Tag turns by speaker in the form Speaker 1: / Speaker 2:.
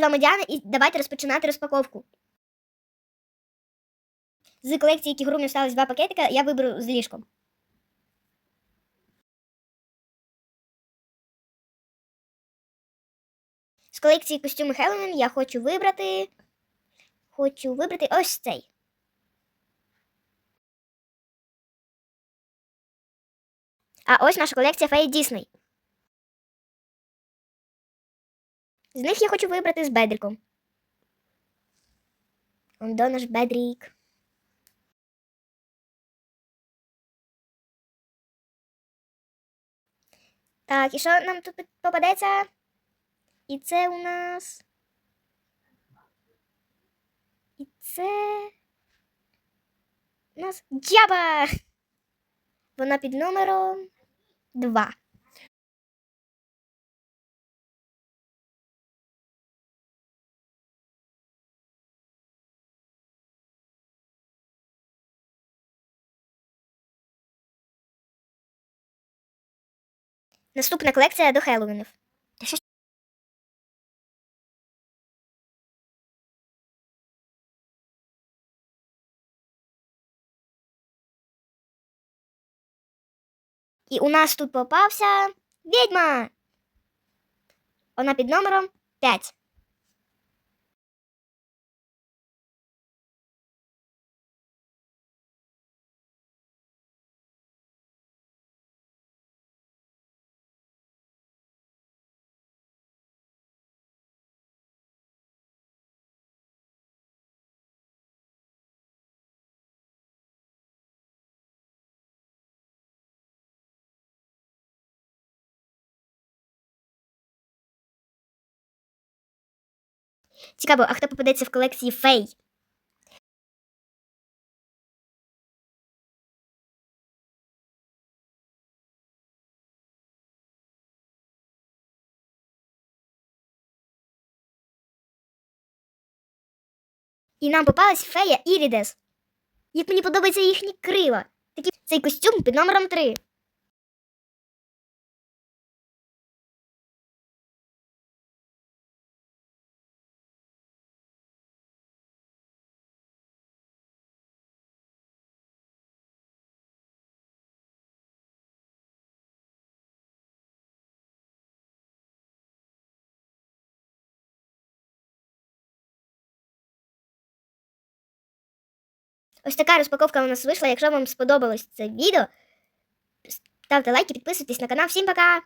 Speaker 1: з вами Діана і давайте розпочинати розпаковку. З колекції кігурумів сталося два пакетика, я виберу з ліжком. З колекції костюми Хеллоуін я хочу вибрати. Хочу вибрати ось цей. А ось наша колекція Феї Дісней. З них я хочу вибрати з Бедриком. Он до наш Бедрік. Так, і що нам тут попадеться? І це у нас. І це. У нас джаба! Вона під номером 2. Наступна колекція до Хеллоуінів. І у нас тут попався відьма. Вона під номером 5. Цікаво, а хто попадеться в колекції фей? І нам попалась фея Ірідес. Як мені подобаються їхні крила. Такі цей костюм під номером 3. Ось така розпаковка у нас вийшла. Якщо вам сподобалось це відео, ставте лайки, підписуйтесь на канал. Всім пока!